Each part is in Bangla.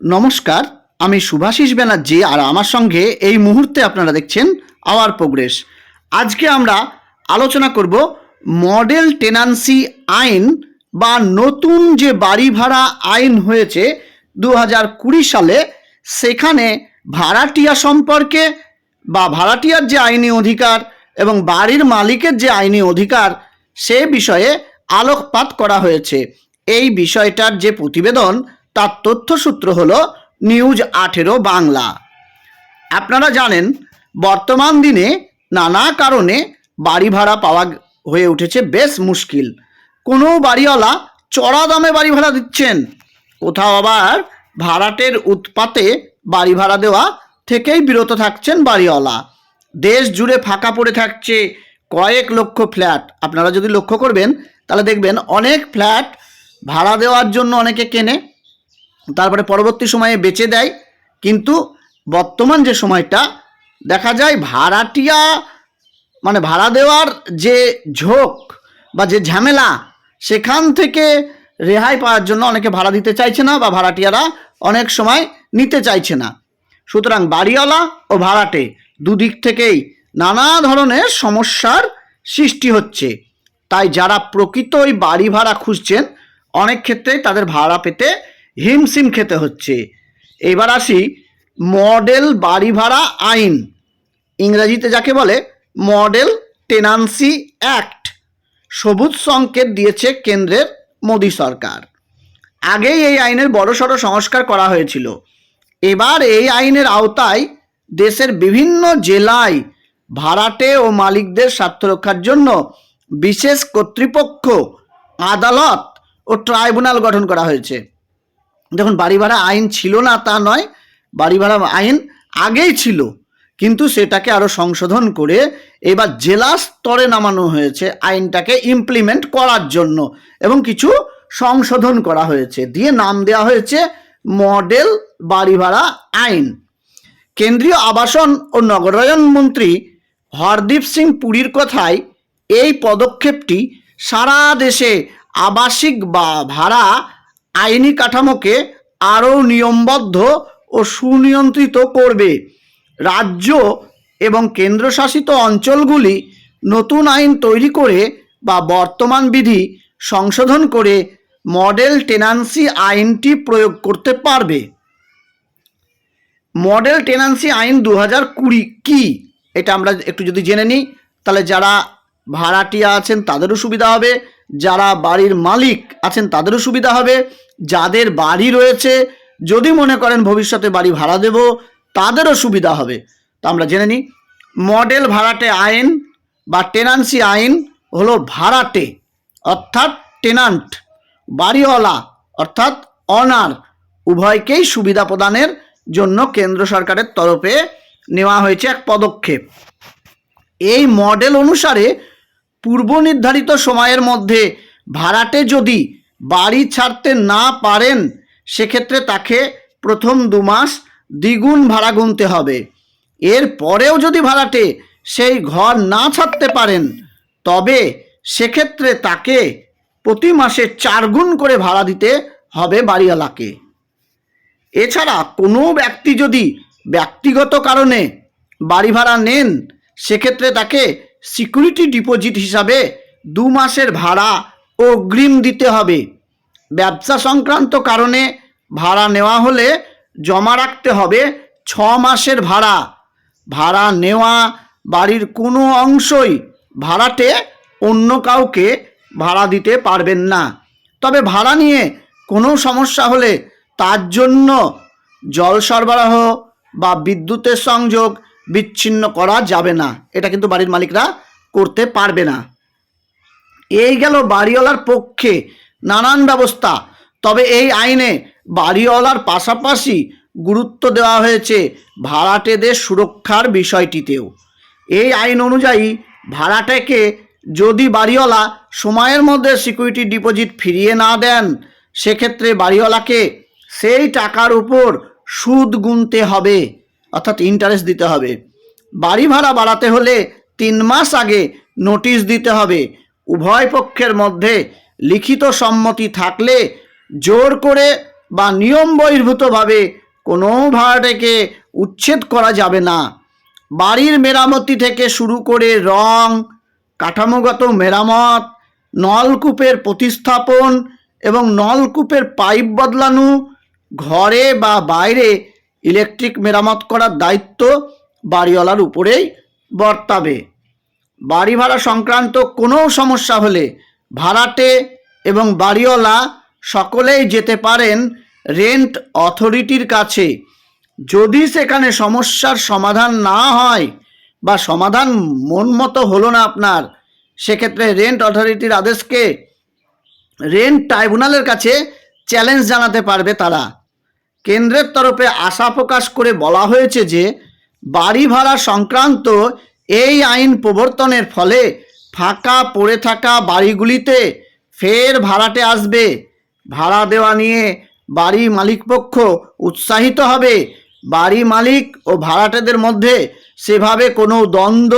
নমস্কার, আমি সুভাষিস ব্যানার্জি আর আমার সঙ্গে এই মুহূর্তে আপনারা দেখছেন আওয়ার প্রোগ্রেস। আজকে আমরা আলোচনা করব মডেল টেনান্সি আইন বা নতুন যে বাড়ি ভাড়া আইন হয়েছে দু হাজার কুড়ি সালে, সেখানে ভাড়াটিয়া সম্পর্কে বা ভাড়াটিয়ার যে আইনি অধিকার এবং বাড়ির মালিকের যে আইনি অধিকার, সে বিষয়ে আলোকপাত করা হয়েছে। এই বিষয়টার যে প্রতিবেদন তার তথ্যসূত্র হল নিউজ আঠেরো বাংলা। আপনারা জানেন, বর্তমান দিনে নানা কারণে বাড়ি ভাড়া পাওয়া হয়ে উঠেছে বেশ মুশকিল। কোনো বাড়িওয়ালা চড়া দামে বাড়ি ভাড়া দিচ্ছেন। কোথাও আবার ভাড়াটের উৎপাতে বাড়ি ভাড়া দেওয়া থেকেই বিরত থাকছেন বাড়িওয়ালা। দেশ জুড়ে ফাঁকা পড়ে থাকছে কয়েক লক্ষ ফ্ল্যাট। আপনারা যদি লক্ষ্য করবেন, তাহলে দেখবেন অনেক ফ্ল্যাট ভাড়া দেওয়ার জন্য অনেকে কেনে। তারপরে পরবর্তী সময়ে বেচে দেয়। কিন্তু বর্তমান যে সময়টা, দেখা যায় ভাড়াটিয়া মানে ভাড়া দেওয়ার যে ঝোঁক বা যে ঝামেলা, সেখান থেকে রেহাই পাওয়ার জন্য অনেকে ভাড়া দিতে চাইছে না বা ভাড়াটিয়ারা অনেক সময় নিতে চাইছে না। সুতরাং বাড়িওয়ালা ও ভাড়াটে দুদিক থেকেই নানা ধরনের সমস্যার সৃষ্টি হচ্ছে। তাই যারা প্রকৃত ওই বাড়ি ভাড়া খুঁজছেন, অনেক ক্ষেত্রেই তাদের ভাড়া পেতে হিমশিম খেতে হচ্ছে। এবার আসি মডেল বাড়ি ভাড়া আইন। ইংরেজিতে যাকে বলে মডেল টেনান্সি অ্যাক্ট। সবুজ সংকেত দিয়েছে কেন্দ্রের মোদী সরকার। আগেই এই আইনের বড়সড় সংস্কার করা হয়েছিল। এবার এই আইনের আওতায় দেশের বিভিন্ন জেলায় ভাড়াটে ও মালিকদের স্বার্থ রক্ষার জন্য বিশেষ কর্তৃপক্ষ, আদালত ও ট্রাইব্যুনাল গঠন করা হয়েছে। দেখুন, বাড়ি ভাড়া আইন ছিল না, তা নয়। বাড়ি ভাড়া আইন আগেই ছিল। কিন্তু সেটাকে আরও সংশোধন করে এবার জেলা স্তরে নামানো হয়েছে আইনটাকে ইমপ্লিমেন্ট করার জন্য এবং কিছু সংশোধন করা হয়েছে। দিয়ে নাম দেওয়া হয়েছে মডেল বাড়ি ভাড়া আইন। কেন্দ্রীয় আবাসন ও নগরায়ন মন্ত্রী হরদীপ সিং পুরীর কথায় এই পদক্ষেপটি সারা দেশে আবাসিক বা ভাড়া আইনি কাঠামোকে আরও নিয়মবদ্ধ ও সুনিয়ন্ত্রিত করবে। রাজ্য এবং কেন্দ্রশাসিত অঞ্চলগুলি নতুন আইন তৈরি করে বা বর্তমান বিধি সংশোধন করে মডেল টেনান্সি আইনটি প্রয়োগ করতে পারবে। মডেল টেনান্সি আইন দু হাজার কুড়ি কী? এটা আমরা একটু যদি জেনে নিই, তাহলে যারা ভাড়াটিয়া আছেন তাদেরও সুবিধা হবে। যারা বাড়ির মালিক আছেন তাদেরও সুবিধা হবে। যাদের বাড়ি রয়েছে, যদি মনে করেন ভবিষ্যতে বাড়ি ভাড়া দেব, তাদেরও সুবিধা হবে। তা আমরা জেনে নিই, মডেল ভাড়াটে আইন বা টেনান্সি আইন হলো ভাড়াটে, অর্থাৎ টেনান্ট, বাড়িওয়ালা, অর্থাৎ অনার, উভয়কেই সুবিধা প্রদানের জন্য কেন্দ্র সরকারের তরফে নেওয়া হয়েছে এক পদক্ষেপ। এই মডেল অনুসারে পূর্ব নির্ধারিত সময়ের মধ্যে ভাড়াটে যদি বাড়ি ছাড়তে না পারেন, সেক্ষেত্রে তাকে প্রথম দু মাস দ্বিগুণ ভাড়া গুনতে হবে। এর পরেও যদি ভাড়াটে সেই ঘর না ছাড়তে পারেন, তবে সেক্ষেত্রে তাকে প্রতি মাসে চার গুণ করে ভাড়া দিতে হবে বাড়িওয়ালাকে। এছাড়া কোনো ব্যক্তি যদি ব্যক্তিগত কারণে বাড়ি ভাড়া নেন, সেক্ষেত্রে তাকে সিকিউরিটি ডিপোজিট হিসাবে দু মাসের ভাড়া অগ্রিম দিতে হবে। ব্যবসা সংক্রান্ত কারণে ভাড়া নেওয়া হলে জমা রাখতে হবে ছ মাসের ভাড়া। ভাড়া নেওয়া বাড়ির কোনো অংশই ভাড়াটে অন্য কাউকে ভাড়া দিতে পারবেন না। তবে ভাড়া নিয়ে কোনো সমস্যা হলে তার জন্য জল সরবরাহ বা বিদ্যুতের সংযোগ বিচ্ছিন্ন করা যাবে না। এটা কিন্তু বাড়ির মালিকরা করতে পারবে না। এই গেল বাড়িওয়ালার পক্ষে নানান ব্যবস্থা। তবে এই আইনে বাড়িওয়ালার পাশাপাশি গুরুত্ব দেওয়া হয়েছে ভাড়াটেদের সুরক্ষার বিষয়টিতেও। এই আইন অনুযায়ী ভাড়াটেকে যদি বাড়িওয়ালা সময়ের মধ্যে সিকিউরিটি ডিপোজিট ফিরিয়ে না দেন, সেক্ষেত্রে বাড়িওয়ালাকে সেই টাকার উপর সুদ গুনতে হবে। অর্থাৎ ইন্টারেস্ট দিতে হবে। বাড়ি ভাড়া বাড়াতে হলে তিন মাস আগে নোটিশ দিতে হবে। উভয় পক্ষের মধ্যে লিখিত সম্মতি থাকলে জোর করে বা নিয়ম বহির্ভূতভাবে কোনো ভাড়াটেকে উচ্ছেদ করা যাবে না। বাড়ির মেরামতি থেকে শুরু করে রং, কাঠামোগত মেরামত, নলকূপের প্রতিস্থাপন এবং নলকূপের পাইপ বদলানো, ঘরে বা বাইরে ইলেকট্রিক মেরামত করার দায়িত্ব বাড়িওয়ালার উপরেই বর্তাবে। বাড়ি ভাড়া সংক্রান্ত কোনো সমস্যা হলে ভাড়াটে এবং বাড়িওয়ালা সকলেই যেতে পারেন রেন্ট অথরিটির কাছে। যদি সেখানে সমস্যার সমাধান না হয় বা সমাধান মন মতো হলো না আপনার, সেক্ষেত্রে রেন্ট অথরিটির আদেশকে রেন্ট ট্রাইব্যুনালের কাছে চ্যালেঞ্জ জানাতে পারবে তারা। কেন্দ্রের তরফে আশা প্রকাশ করে বলা হয়েছে যে, বাড়ি ভাড়া সংক্রান্ত এই আইন প্রবর্তনের ফলে ফাঁকা পড়ে থাকা বাড়িগুলিতে ফের ভাড়াটে আসবে। ভাড়া দেওয়া নিয়ে বাড়ি মালিকপক্ষ উৎসাহিত হবে। বাড়ি মালিক ও ভাড়াটেদের মধ্যে সেভাবে কোনো দ্বন্দ্ব,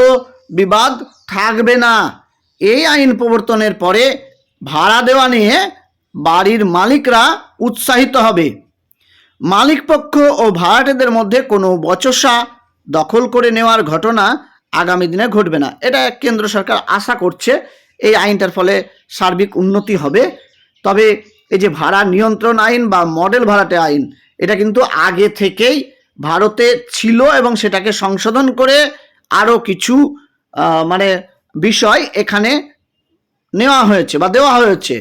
বিবাদ থাকবে না। এই আইন প্রবর্তনের পরে ভাড়া দেওয়া নিয়ে বাড়ির মালিকরা উৎসাহিত হবে। মালিকপক্ষ ও ভাড়াটেদের মধ্যে কোনো বচসা দখল করে নেওয়ার ঘটনা আগামী দিনে ঘটবে না। এটা কেন্দ্র সরকার আশা করছে, এই আইনটার ফলে সার্বিক উন্নতি হবে। তবে এই যে ভাড়া নিয়ন্ত্রণ আইন বা মডেল ভাড়াটে আইন, এটা কিন্তু আগে থেকেই ভারতে ছিল এবং সেটাকে সংশোধন করে আরও কিছু মানে বিষয় এখানে নেওয়া হয়েছে বা দেওয়া হয়েছে।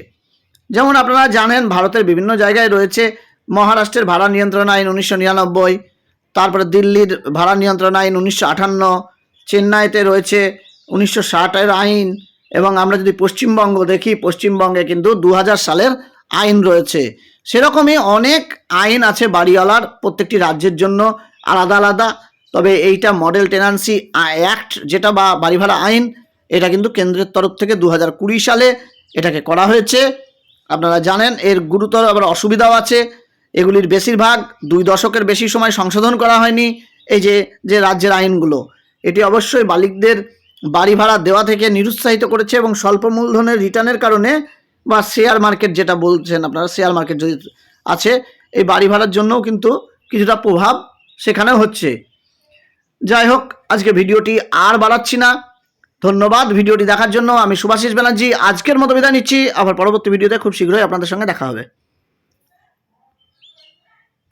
যেমন আপনারা জানেন, ভারতের বিভিন্ন জায়গায় রয়েছে মহারাষ্ট্রের ভাড়া নিয়ন্ত্রণ আইন উনিশশো নিরানব্বই, তারপরে দিল্লির ভাড়া নিয়ন্ত্রণ আইন উনিশশো আটান্ন চেন্নাইতে রয়েছে উনিশশো ষাটের আইন এবং আমরা যদি পশ্চিমবঙ্গ দেখি, পশ্চিমবঙ্গে কিন্তু দু হাজার সালের আইন রয়েছে। সেরকমই অনেক আইন আছে বাড়িওয়ালার প্রত্যেকটি রাজ্যের জন্য আলাদা আলাদা, তবে এইটা মডেল টেনান্সি অ্যাক্ট যেটা বা বাড়ি ভাড়া আইন, এটা কিন্তু কেন্দ্রের তরফ থেকে দু সালে এটাকে করা হয়েছে। আপনারা জানেন এর গুরুতর আবার অসুবিধাও আছে। এগুলির বেশিরভাগ দুই দশকের বেশি সময় সংশোধন করা হয়নি এই যে যে রাজ্যের আইনগুলো। এটি অবশ্যই মালিকদের বাড়ি ভাড়া দেওয়া থেকে নিরুৎসাহিত করেছে এবং স্বল্প মূলধনের রিটার্নের কারণে বা শেয়ার মার্কেট যেটা বলছেন আপনারা, শেয়ার মার্কেট যদি আছে, এই বাড়ি ভাড়ার জন্যও কিন্তু কিছুটা প্রভাব সেখানেও হচ্ছে। যাই হোক, আজকে ভিডিওটি আর বাড়াচ্ছি না। ধন্যবাদ ভিডিওটি দেখার জন্য। আমি সুভাষিস ব্যানার্জি, আজকের মতো বিদায় নিচ্ছি। আবার পরবর্তী ভিডিওতে খুব শীঘ্রই আপনাদের সঙ্গে দেখা হবে।